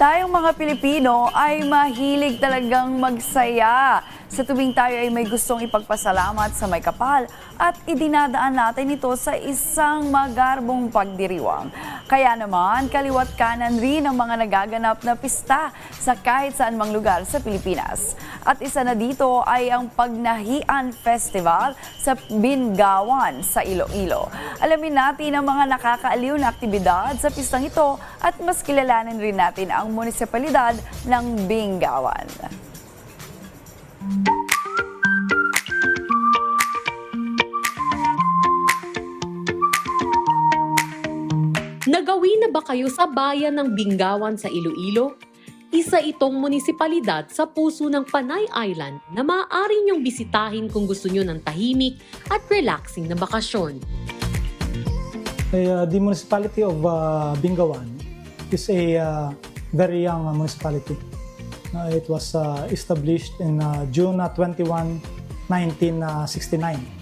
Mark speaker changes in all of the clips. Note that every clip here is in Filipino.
Speaker 1: Tayong mga Pilipino ay mahilig talagang magsaya. Sa tuwing tayo ay may gustong ipagpasalamat sa may kapal at idinadaan natin ito sa isang magarbong pagdiriwang. Kaya naman, kaliwat kanan rin ang mga nagaganap na pista sa kahit saan mang lugar sa Pilipinas. At isa na dito ay ang Pagnahian Festival sa Bingawan sa Iloilo. Alamin natin ang mga nakakaaliw na aktibidad sa pistang ito at mas kilalanin rin natin ang munisipalidad ng Bingawan.
Speaker 2: Nagawi na ba kayo sa bayan ng Bingawan sa Iloilo? Isa itong munisipalidad sa puso ng Panay Island na maaari niyong bisitahin kung gusto niyo ng tahimik at relaxing na bakasyon.
Speaker 3: Uh, the municipality of uh, Bingawan is a uh, very young uh, municipality. Uh, it was uh, established in uh, June uh, 21, 1969.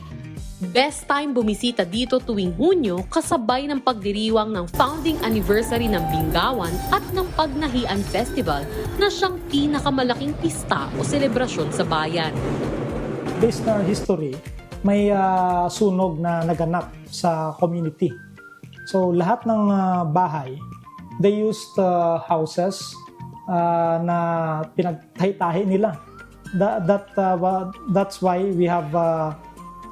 Speaker 2: Best time bumisita dito tuwing Hunyo kasabay ng pagdiriwang ng founding anniversary ng Bingawan at ng Pagnahian Festival na siyang pinakamalaking pista o selebrasyon sa bayan.
Speaker 3: Based on history, may uh, sunog na naganap sa community. So lahat ng uh, bahay, they used uh, houses uh, na pinagtahi-tahi nila. That, that, uh, that's why we have uh,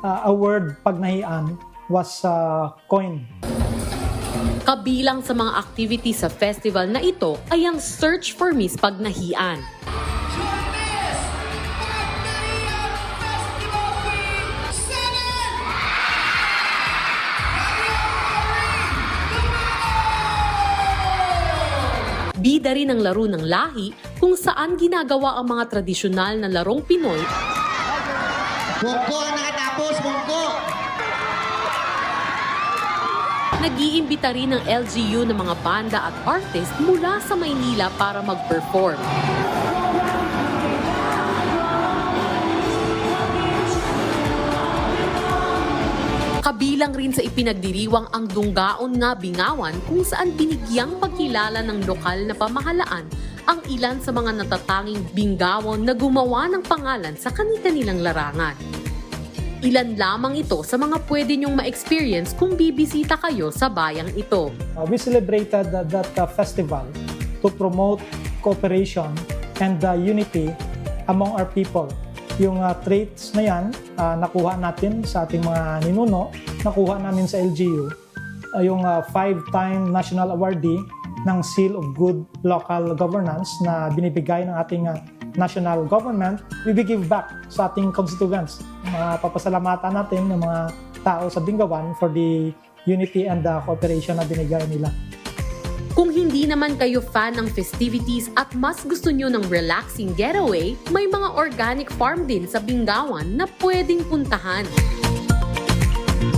Speaker 3: uh, a word pagnahian was uh, coined.
Speaker 2: Kabilang sa mga activities sa festival na ito ay ang Search for Miss Pagnahian. Bida rin ang laro ng lahi kung saan ginagawa ang mga tradisyonal na larong Pinoy
Speaker 4: Mungko
Speaker 2: Nag-iimbita rin ng LGU ng mga banda at artist mula sa Maynila para mag-perform. Kabilang rin sa ipinagdiriwang ang Dunggaon nga Bingawan kung saan binigyang pagkilala ng lokal na pamahalaan ang ilan sa mga natatanging Bingawon na gumawa ng pangalan sa kani-kanilang larangan. Ilan lamang ito sa mga pwede niyong ma-experience kung bibisita kayo sa bayang ito.
Speaker 3: Uh, we celebrated uh, that uh, festival to promote cooperation and uh, unity among our people. Yung uh, traits na yan, uh, nakuha natin sa ating mga ninuno, nakuha namin sa LGU, uh, yung uh, five-time national awardee ng Seal of Good Local Governance na binibigay ng ating uh, national government, we will give back sa ating constituents. Mga papasalamatan natin ng mga tao sa Bingawan for the unity and the cooperation na binigay nila.
Speaker 2: Kung hindi naman kayo fan ng festivities at mas gusto nyo ng relaxing getaway, may mga organic farm din sa Bingawan na pwedeng puntahan.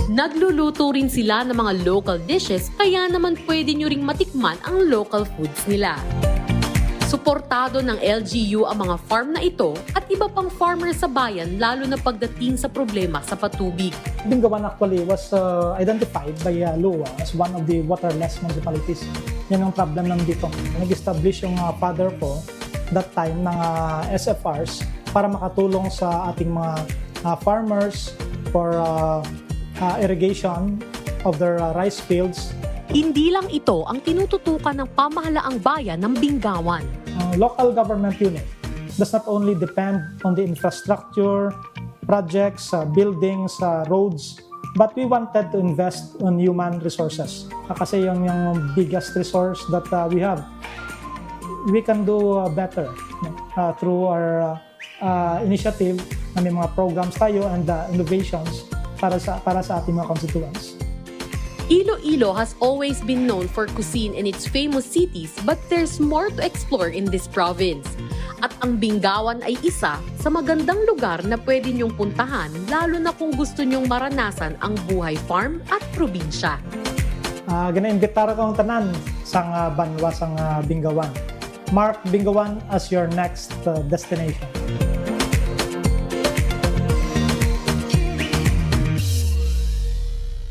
Speaker 2: Nagluluto rin sila ng mga local dishes kaya naman pwede nyo ring matikman ang local foods nila. Suportado ng LGU ang mga farm na ito at iba pang farmer sa bayan lalo na pagdating sa problema sa patubig.
Speaker 3: Bingawan actually was uh, identified by uh, LUA as one of the waterless municipalities. Yan ang problem lang dito. Nag-establish yung uh, father ko that time ng uh, SFRs para makatulong sa ating mga uh, farmers for uh, uh, irrigation of their uh, rice fields.
Speaker 2: Hindi lang ito ang tinututukan ng pamahalaang bayan ng Bingawan.
Speaker 3: Ang local government unit does not only depend on the infrastructure, projects, uh, buildings, uh, roads, but we wanted to invest on human resources. Uh, kasi yung, yung biggest resource that uh, we have. We can do uh, better uh, through our uh, uh, initiative na may mga programs tayo and uh, innovations para sa para sa ating mga constituents.
Speaker 2: Iloilo has always been known for cuisine in its famous cities but there's more to explore in this province. At ang Bingawan ay isa sa magandang lugar na pwede niyong puntahan lalo na kung gusto niyong maranasan ang buhay farm at probinsya.
Speaker 3: Uh, gina-imbitar akong tanan sang uh, banwa sang uh, Bingawan. Mark Bingawan as your next uh, destination.